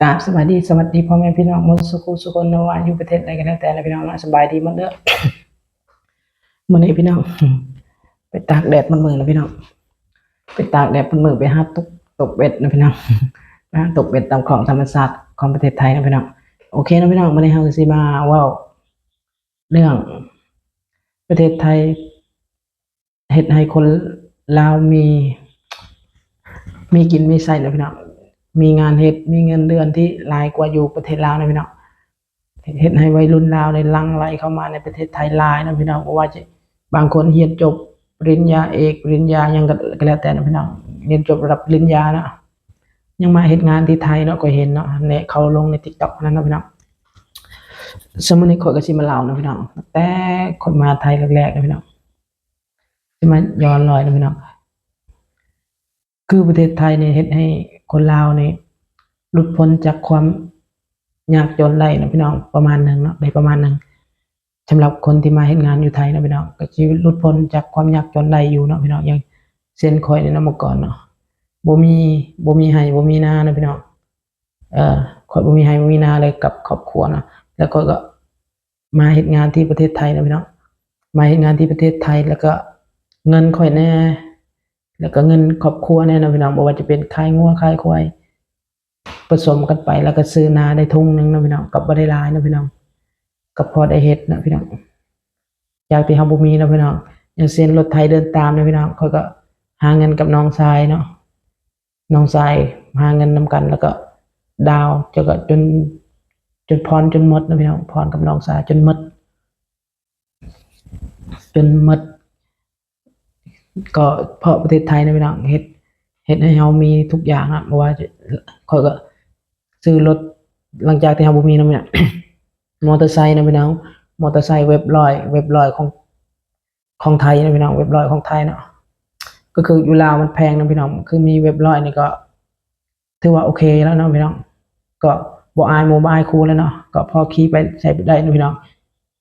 กราบสวัสดีสวัสดีพ่อแม่พี่น้องมดสุขุสุคนนวาอยู่ประเทศใดกันแล้วแต่นะพี่น้องนะสบายดีหมดเด้อมื้อนี้พี่น้องไปตากแดดมันมือนะพี่น้องไปตากแดดมันมือไปหาตกตกเบ็ดนะพี่น้องไปหาตกเบ็ดตามของธรรมชาติของประเทศไทยนะพี่น้องโอเคนะพี่น้องมื้อนี้เฮาสิมาว้าเรื่องประเทศไทยเฮ็ดให้คนลาวมี มีกินมีใช้นะพี่น้อง มีงานเฮ็ดมีเงินเดือนที่หลายกว่าอยู่ประเทศลาวนะพี่น้องเฮ็ดให้วัยรุ่นลาวในลังไหลเข้ามาในประเทศไทยหลายนะพี่น้องเพราะว่าจะบางคนเรียนจบปริญญาเอกปริญญายังก็ก็แล้วแต่นะพี่น้องเรียนจบระดับปริญญานะยังมาเฮ็ดงานที่ไทยเนาะก็เห็นเนาะในเขาลงใน TikTok นั่นนะพี่น้องสมมุตินี้ข้อยก็สิมาเล่านะพี่น้องแต่คนมาไทยแรกๆนะพี่น้องสิมาย้อนรอยนะพี่น้องคือประเทศไทยเนี่ยเฮ็ดให้ คนลาวนี่หลุดพ้นจากความยากจนได้นะพี่น้องประมาณหนึ่งเนาะได้ประมาณหนึ่งสำหรับคนที่มาเฮ็ดงานอยู่ไทยนะพี่น้องก็ชีวิตหลุดพ้นจากความยากจนได้อยู่เนาะพี่น้องอย่างเส้นคอยในนาะเมื่อก่อนเนาะบ่มีบ่มีไห้บ่มีนานะพี่น้องเอ่อข่อยบ่มีไห้บ่มีนาเลยกับครอบครัวเนาะแล้วก็ก็มาเฮ็ดงานที่ประเทศไทยนะพี่น้องมาเฮ็ดงานที่ประเทศไทยแล้วก็เงินข่อยแน่ แล้วก็เงินครอบครัวเนี่ยนะพี่น้องบอกว่าจะเป็นขายงัวขายควายผสมกันไปแล้วก็ซื้อนาได้ทุ่งหนึงนะพี่น้องกับบ่ได้ลายนะพี่น้องกับพอได้เฮ็ดนะพี่น้องจากที่เฮาบ่มีนะพี่น้องอย่างเช่นรถไถเดินตามนะพี่น้องเขาก็หาเงินกับน้องชายเนาะน้องชายหาเงินนํกัน แล้วก็ดาวจะก็จนจนพรจนหมดนะพี่น้องพรกับน้องชายจนหมดจนหมด ก็เพราะประเทศไทยนะพี่น้องเฮ็ดเฮ็ดให้เฮามีทุกอย่างอะบ่ว่าจะข้อยก็ซื้อรถหลังจากที่เฮาบ่มีนะพี่น้องมอเตอร์ไซค์นะพี่น้องมอเตอร์ไซค์เว็บร้อย เว็บร้อยของของไทยนะพี่น้องเว็บร้อยของไทยเนาะก็คืออยู่ลาวมันแพงนะพี่น้องคือมีเว็บร้อยนี่ก็ถือว่าโอเคแล้วเนาะพี่น้อง ก็บ่อายโมบายคูแล้วเนาะก็พอขี่ไปใช้ได้นะพี่น้อง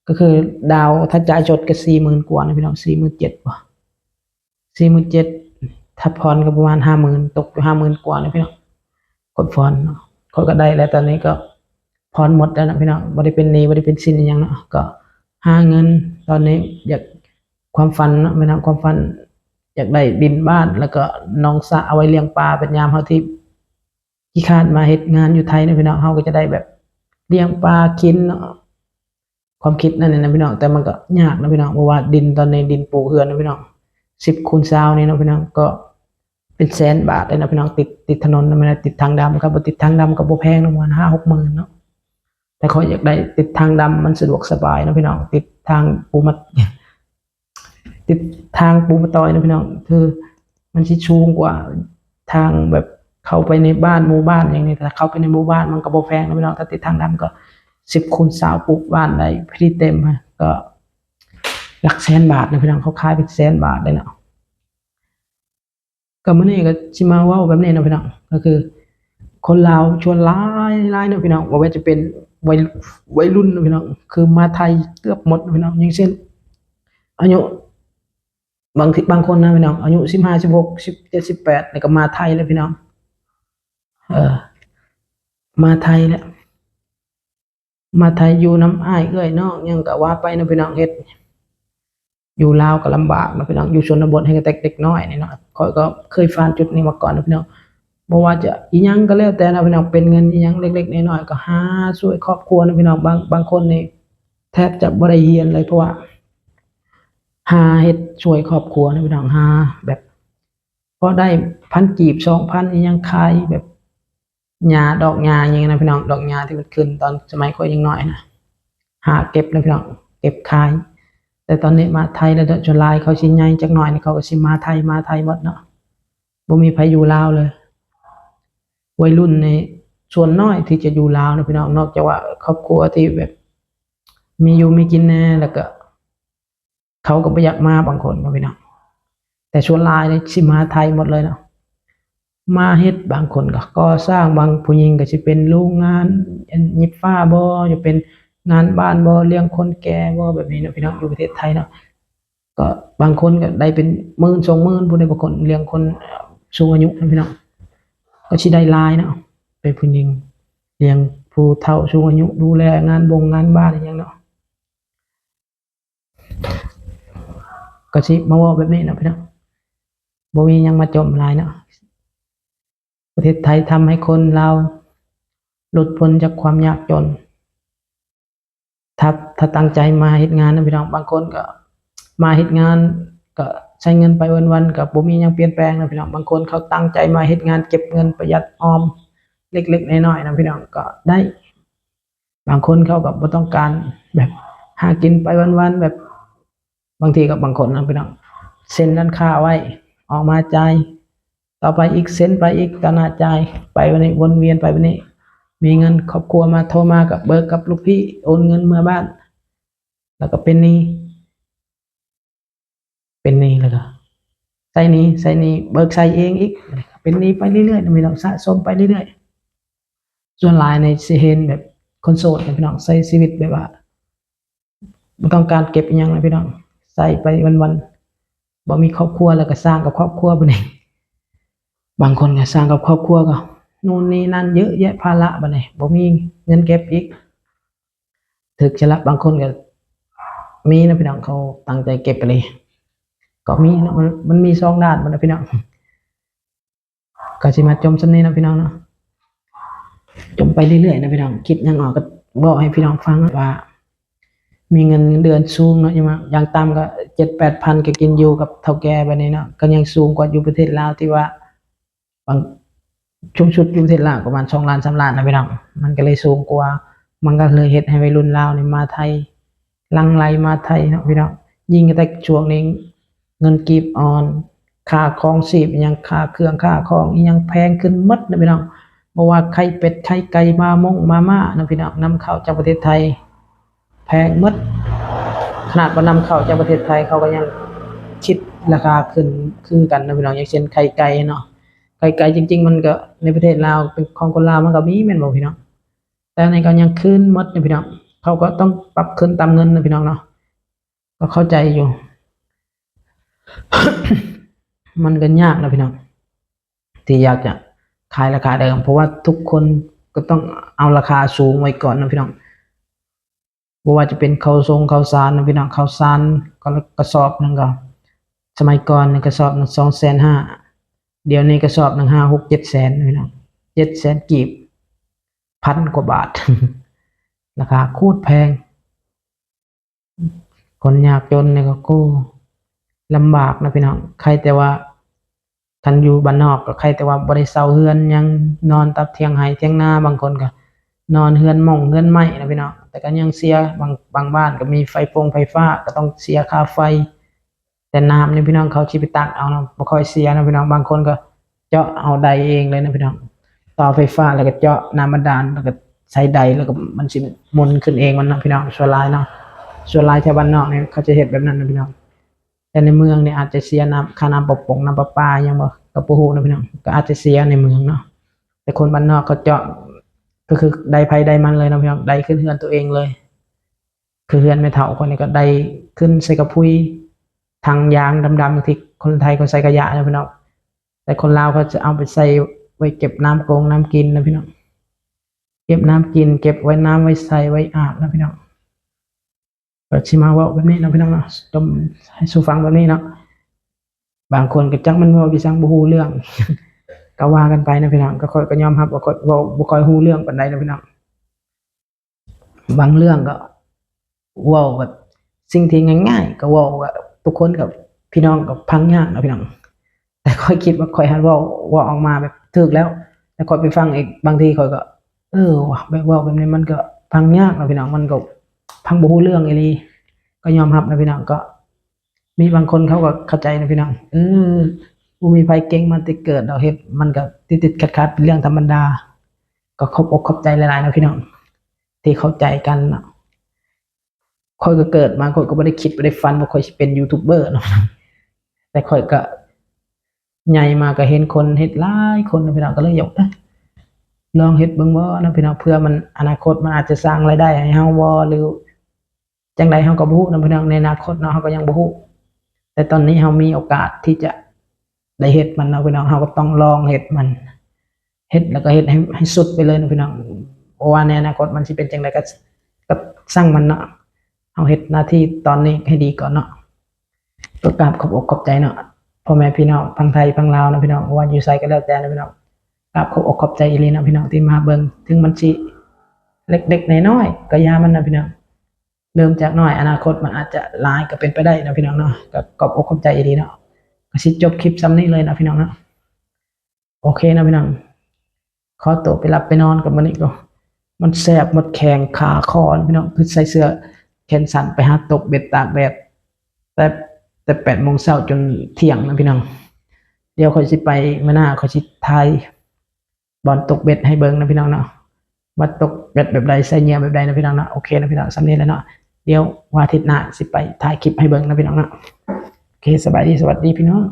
ก็คือดาวถ้าจ่ายจดก็40,000กว่านะพี่น้อง47,000บ่า สี่หมื่นเจ็ดถ้าพรก็ประมาณห้าหมื่นตกอยู่ห้าหมื่นกว่าเลยพี่น้องกดพรเนาะเขาก็ได้แล้วตอนนี้ก็พรหมดแล้วนะพี่น้องบ่ได้เป็นนี้บ่ได้เป็นสินอหยังเนาะก็หาเงินตอนนี้อยากความฝันเนาะพี่น้องความฝัน อยากได้ดินบ้าน แล้วก็น้องสะเอาไว้เลี้ยงปลาเป็นยามเฮาที่ขี้คานมาเฮ็ดงานอยู่ไทยนะพี่น้องเฮาก็จะได้แบบเลี้ยงปลากินความคิดนั่นน่ะนะพี่น้องแต่มันก็ยากนะพี่น้องเพราะว่าดินตอนนี้ดินปลูกเฮือนนะพี่น้อง สิบคูณซาวนี่นะพี่น้องก็เป็นแสนบาทเลยนะพี่น้องติดติดถนนนะไม่ได้ติดทางดำครับติดทางดำก็บ่แพงนะประมาณห้าหกหมื่นเนาะแต่เขาอยากได้ติดทางดำมันสะดวกสบายนะพี่น้องติดทางปูมาติดทางปูมาตอยนะพี่น้องคือมันสิชูงกว่าทางแบบเข้าไปในบ้านหมู่บ้านอย่างนี้แต่เข้าไปในหมู่บ้านมันก็โบแพงนะพี่น้องถ้าติดทางดำก็สิบคูณซาวปลูกบ้านได้พอดีเต็มฮะก็ หลักแสนบาทนะพี่น้องเขาขายเป็นแสนบาทเลยเนาะก็มื้อนี้ก็สิมาว้าแบบนี้นะพี่น้องก็คือ คนลาวชวนหลายหลายนะพี่น้องว่าจะเป็นวัยวัยรุ่นนะพี่น้องคือมาไทยเกือบหมดนะพี่น้องอย่างเช่นอายุบางทีบางคนนะพี่น้องอายุ15 16 17 18นี่ก็มาไทยแล้วพี่น้อง เออ มาไทยแล้วมาไทยอยู่น้ำอ้ายเอ้ยนองหยังก็ว่าไปนะพี่น้องเฮ็ด อยู่ลาวก็ลำบากนะพี่น้องอยู่ชนบทให้กับเด็กๆน้อยนี่เนาะข้อยก็เคยผ่านจุดนี้มาก่อนนะพี่น้องบ่ว่าจะอีหยังก็แล้วแต่นะพี่น้องเป็นเงินอีหยังเล็กๆน้อยๆก็หาช่วยครอบครัวนะพี่น้องบางบางคนนี่แทบจะบ่ได้เรียนเลยเพราะว่าหาเฮ็ดช่วยครอบครัวนะพี่น้องหาแบบพอได้พันกีบ2,000อีหยังขายแบบหญ้าดอกหญ้าอย่างเงี้ยนะพี่น้องดอกหญ้าที่มันขึ้นตอนสมัยข้อยยังน้อยนะหาเก็บนะพี่น้องเก็บขาย แต่ตอนนี้มาไทยแล้วเด้อจนลายเขาสิใหญ่จักหน่อยนี่เขาก็สิมาไทยมาไทยหมดเนาะบ่มีไผอยู่ลาวเลย วัยรุ่นในส่วนน้อยที่จะอยู่ลาวนะพี่น้องนอกจากว่า ครอบครัวที่แบบ มีอยู่มีกินแน่แล้วก็ เขาก็บ่อยากมาบางคนนาะพี่น้องแต่ส่วนลายนี่สิมาไทยหมดเลยเนาะมาเฮ็ดบางคนก็ก่อสร้างบางผู้หญิงก็สิเป็นโรงงานยิบฟ้าบ่จะเป็น งานบ้านบ่เลี้ยงคนแก่บ่แบบนี้เนาะพี่น้องอยู่ประเทศไทยเนาะก็บางคนก็ได้เป็นหมื่นสองหมื่นผู้ใดบางคนเลี้ยงคนเอ่อสูงอายุนะพี่น้องก็ก็สิได้ลายเนาะเป็นผู้หญิงเลี้ยงผู้เฒ่าสูงอายุดูแลงานบงงานบ้านอย่างเนาะก็สิมาว้าแบบนี้เนาะพี่น้องบ่มียังมาจมลายเนาะประเทศไทยทำให้คนเราหลุดพ้นจากความยากจน ถ้าตั้งใจมาเฮ็ดงานนะพี่น้องบางคนก็ มาเฮ็ดงานก็ใช้เงินไปวันๆก็บ่มียังเปลี่ยนแปลงนะพี่น้องบางคนเขาตั้งใจมาเฮ็ดงานเก็บเงินประหยัดออมเล็กๆน้อยๆนะพี่น้องก็ได้ บางคนเขาก็บ่ต้องการแบบหากินไปวันๆแบบบางทีก็บบางคนนะพี่น้องเซ็นร้านค้าไว้ ออกมาจ่ายต่อไปอีกเซ็นไปอีกก็น่าจ่ายไปวันนี้วนเวียนไปวันนี้ มีเงินครอบครัวมาโทรมากับเบิกกับลูกพี่โอนเงินเมื่อบ้าน แล้วก็เป็นนี้ เป็นนี้แล้วก็ใส่นี้ใส่นี้เบิกใส่เองอีก เป็นนี้ไปเรื่อยๆนะพี่น้องสะสมไปเรื่อยๆส่วนลายในสิเห็นแบบคนโสดพี่น้องใช้ชีวิตแบบว่าบ่ต้องการเก็บอิหยังนะพี่น้องใส่ไปวันๆบ่มีครอบครัวแล้วก็สร้างกับครอบครัวบ่ได้บางคนก็สร้างกับครอบครัวก็นู่นนี่นั่นเยอะแยะภาระบ่ได้บ่มีเงินเก็บอีกถึกจะละบางคนก็ มีนะพี่น้องเขาตั้งใจเก็บไปเลย ก็มีนะมันมันมีสองด้านมันนะพี่น้องก็สิมาจมสำนี้นะพี่น้องเนาะจมไปเรื่อยๆนะพี่น้องคิดยังออกก็บอกให้พี่น้องฟังว่า มีเงินเดือนสูงเนาะยังมาอย่างต่ำก็เจ็ดแปดพันก็กินอยู่กับเท่าแก่แบบนี้เนาะก็ยังสูงกว่าอยู่ประเทศลาวที่ว่าบางชุมชุดอยู่ประเทศลาวประมาณสองล้านสามล้านนะพี่น้องมันก็เลยสูงกว่า มันก็เลยเฮ็ดให้วัยรุ่นลาวนี่มาไทย ลังไหลมาไทยเนาะพี่น้องยิ่งแต่ช่วงนี้เงินกีบอ่อนค่าของชีพอิหยังค่าเครื่องค่าของยังแพงขึ้นหมดนะพี่น้องบ่ว่าไข่เป็ดไข่ไก่มามงมาม่านะพี่น้องนำเข้าจากประเทศไทย แพงหมดขนาดว่านำเข้าจากประเทศไทยเขาก็ยังคิดราคาขึ้นคือกันนะพี่น้องอย่างเช่นไข่ไก่เนาะไข่ไก่จริง ๆ มันก็ในประเทศลาวเป็นของคนลาวมันก็มีแม่นบ่พี่น้องแต่ในก็ยังขึ้นหมดนะพี่น้อง เขาก็ต้องปรับขึ้นตามเงินนะพี่น้องเนาะก็เข้าใจอยู่ มันก็ยากนะพี่น้องที่อยากจะขายราคาเดิม เพราะว่าทุกคนก็ต้องเอาราคาสูงไว้ก่อนนะพี่น้องบ่ว่าจะเป็นข้าวทรงข้าวสารนะพี่น้องข้าวสารก็กระสอบหนึ่งก็สมัยก่อนนี่กระสอบหนึ่งสองแสนห้าเดี๋ยวนี้กระสอบหนึ่งห้าหกเจ็ดแสนพี่น้องเจ็ดแสนกีบพันกว่าบาท ราคาคตรแพง คนยากจนเนี่ยก็กู้ลำบากนะพี่น้องใครแต่ว่าทันอยู่บ้านนอกก็ใครแต่ว่าบ่ได้เซาเฮือนยังนอนตับเทียงไห้เทียงหน้าบางคนก็นอนเฮือนหม่องเฮือนไม้นะพี่น้องแต่ก็ยังเสียบางบางบ้านก็มีไฟฟงไฟฟ้าก็ต้องเสียค่าไฟ แต่น้ำนี่พี่น้องเขาสิไปตักเอานะบ่ค่อยเสียนะพี่น้องบางคนก็เจาะเอาใดเองเลยนะพี่น้องต่อไฟฟ้าแล้วก็เจาะน้ำบาดาลแล้วก็ ใช้ใดแล้วก็มันสิมนขึ้นเองมันนะพี่น้องส่วนลายเนาะส่วนลายแถวบ้านนอกเนี่ยเขาจะเฮ็ดแบบนั้นนะพี่น้องแต่ในเมืองเนี่ยอาจจะเสียน้ำค่าน้ำประปงน้ำประปายังบ่กระปูหูนะพี่น้องก็อาจจะเสียในเมืองเนาะแต่คนบ้านนอกเขาเจาะก็คือใดภัยใดมันเลยนะพี่น้องใดขึ้นเฮือนตัวเองเลย คือเฮือนไม่เท่าคนนี้ก็ใดขึ้นใส่กระพุ้ยทางยางดำๆที่คนไทยเขาใส่กระยะนะพี่น้องแต่คนลาวเขาจะเอาไปใส่ไว้เก็บน้ำโกงน้ำกินนะพี่น้อง ก็บน้ำกิน เก็บไว้น้ำไว้ใส่ไว้อาบนะพี่น้องก็ชิมาว่าแบบนี้นะพี่น้องเนาะต้มให้สูฟังแบบนี้เนาะบางคนก็จักมันว่าวิสังบ่ฮู้เรื่องก็ว่ากันไปนะพี่น้องก็ค่อยก็ยอมรับว่าค่อยว้าบ่ค่อยฮู้เรื่องปานใดนะพี่น้องบางเรื่องก็ว้าแบบสิ่งที่ง่ายๆ ก็ว้ากับทุกคนกับพี่น้องกับพังยากนะพี่น้อง แต่ค่อยคิดว่าค่อยหันว้าว้าออกมาแบบถูกแล้วแต่ค่อยไปฟังอีกบางทีค่อยก็ เออว่ะแบบว้าแบบนี้มันก็พังยากนะพี่น้องมันก็พังบูเรื่องอีหลีก็ยอมรับนะพี่น้องก็ มีบางคนเขาก็เข้าใจนะพี่น้องเออบ่มีไผเก่งมาแต่เกิดดอกเฮ็ดมันก็ติดๆขัดๆเป็นเรื่องธรรมดา ก็ขอบอกขอบใจหลายๆนะพี่น้องที่เข้าใจกันเนาะค่อยก็เกิดมาค่อยก็บ่ได้คิดบ่ได้ฝันว่าค่อยสิเป็นยูทูบเบอร์เนาะแต่ค่อยก็ใหญ่มาก็เห็นคนเฮ็ดหลายคนนะพี่น้องก็เลยอยากเอ๊ะ ลองเฮ็ดเบิ่งบ่นะพี่น้องเพื่อมันอนาคตมันอาจจะสร้างรายได้ให้เฮาบ่หรือจังใดเฮาก็บ่ฮู้นะพี่น้องในอนาคตเนาะเฮาก็ยังบ่ฮู้แต่ตอนนี้เฮามีโอกาสที่จะได้เฮ็ดมันเนาะพี่น้องเฮาก็ต้องลองเฮ็ดมันเฮ็ดแล้วก็เฮ็ดให้ให้สุดไปเลยนะพี่น้องเพราะว่าในอนาคตมันสิเป็นจังไดก็ก็สร้างมันเนาะเอาเฮ็ดหน้าที่ตอนนี้ให้ดีก่อนเนาะก็กราบขอบอกขอบใจเนาะพ่อแม่พี่น้องพังไทยพังลาวนะพี่น้องว่าอยู่ไสก็แล้วแต่นะพี่น้อง กราบขอบอกขอบใจอีลีนะพี่น้องที่มาเบิ่งถึงมันสิเล็กๆน้อยๆก็ยามันนะพี่น้องเริ่มจากน้อยอนาคตมันอาจจะลายก็เป็นไปได้นะพี่น้องเนาะก็ขอบอกขอบใจอีลีเนาะก็สิจบคลิปซ้ำนี้เลยนะพี่น้องเนาะโอเคนะพี่น้องขอตัวไปหลับไปนอนกับมันอีกก็มันแสบหมดแขงขาคอนะพี่น้องคือใส่เสื้อแขนสั้นไปหาตกเบ็ดตากแดดแต่แต่แปดโมงเช้าจนเที่ยงนะพี่น้อง เดี๋ยวคอยสิไปมื่อหน้าคอยสิทาย บอลตกเบ็ดให้เบิ้งนะพี่น้องเนาะว่าตกเบ็ดแบบใดใส่เหยื่อแบบใดนะพี่น้องเนาะโอเคนะพี่น้องสำเร็จแล้วเนาะเดี๋ยววันอาทิตย์หน้าสิไปถ่ายคลิปให้เบิ้งนะพี่น้องเนาะโอเคสบายดีสวัสดีพี่น้อง